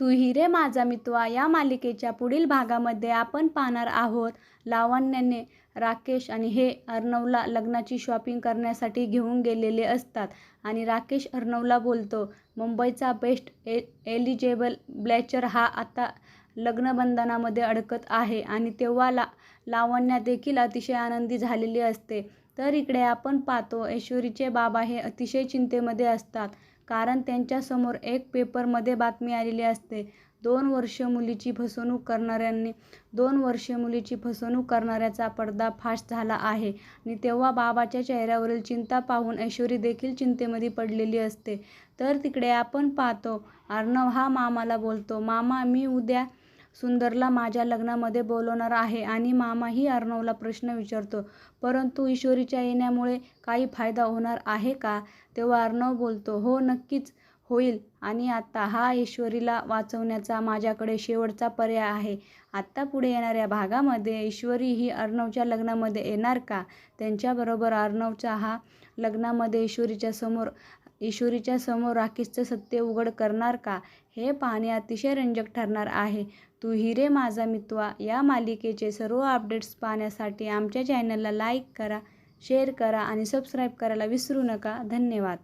तू हिरे माझा मितवा या मालिकेच्या पुढील भागामध्ये आपण पाहणार आहोत लावण्याने राकेश आणि हे अर्णवला लग्नाची शॉपिंग करण्यासाठी घेऊन गेलेले असतात. आणि राकेश अर्णवला बोलतो मुंबईचा बेस्ट ए एलिजेबल ब्लॅचर हा आता लग्नबंधनामध्ये अडकत आहे आणि तेव्हा ला लावण्या देखील अतिशय आनंदी झालेली असते. तर इकडे आपण पाहतो ऐश्वरीचे बाबा हे अतिशय चिंतेमध्ये असतात कारण त्यांच्यासमोर एक पेपरमध्ये बातमी आलेली असते. दोन वर्ष मुलीची फसवणूक करणाऱ्यांनी दोन वर्ष मुलीची फसवणूक करणाऱ्याचा पर्दाफाश झाला आहे आणि तेव्हा बाबाच्या चेहऱ्यावरील चिंता पाहून ऐश्वरी देखील चिंतेमध्ये पडलेली असते. तर तिकडे आपण पाहतो अर्णव हा मामाला बोलतो मामा मी उद्या सुंदरला माझ्या लग्नामध्ये बोलवणार आहे आणि मामाही अर्णवला प्रश्न विचारतो परंतु ईश्वरीच्या येण्यामुळे काही फायदा होणार आहे का? तेव्हा अर्णव बोलतो हो नक्कीच. होईल. आणि आता हा ईश्वरीला वाचवण्याचा माझ्याकडे शेवटचा पर्याय आहे. आत्ता पुढे येणाऱ्या भागामध्ये ईश्वरी ही अर्णवच्या लग्नामध्ये येणार का? त्यांच्याबरोबर अर्णवचा हा लग्नामध्ये ईश्वरीच्या समोर ईश्वरीच्या समोर राकेशचं सत्य उघड करणार का? हे पाहणे अतिशय रंजक ठरणार आहे. तू हिरे माझा मितवा या मालिकेचे सर्व अपडेट्स पाहण्यासाठी आमच्या चॅनलला लाईक करा शेअर करा आणि सबस्क्राईब करायला विसरू नका. धन्यवाद.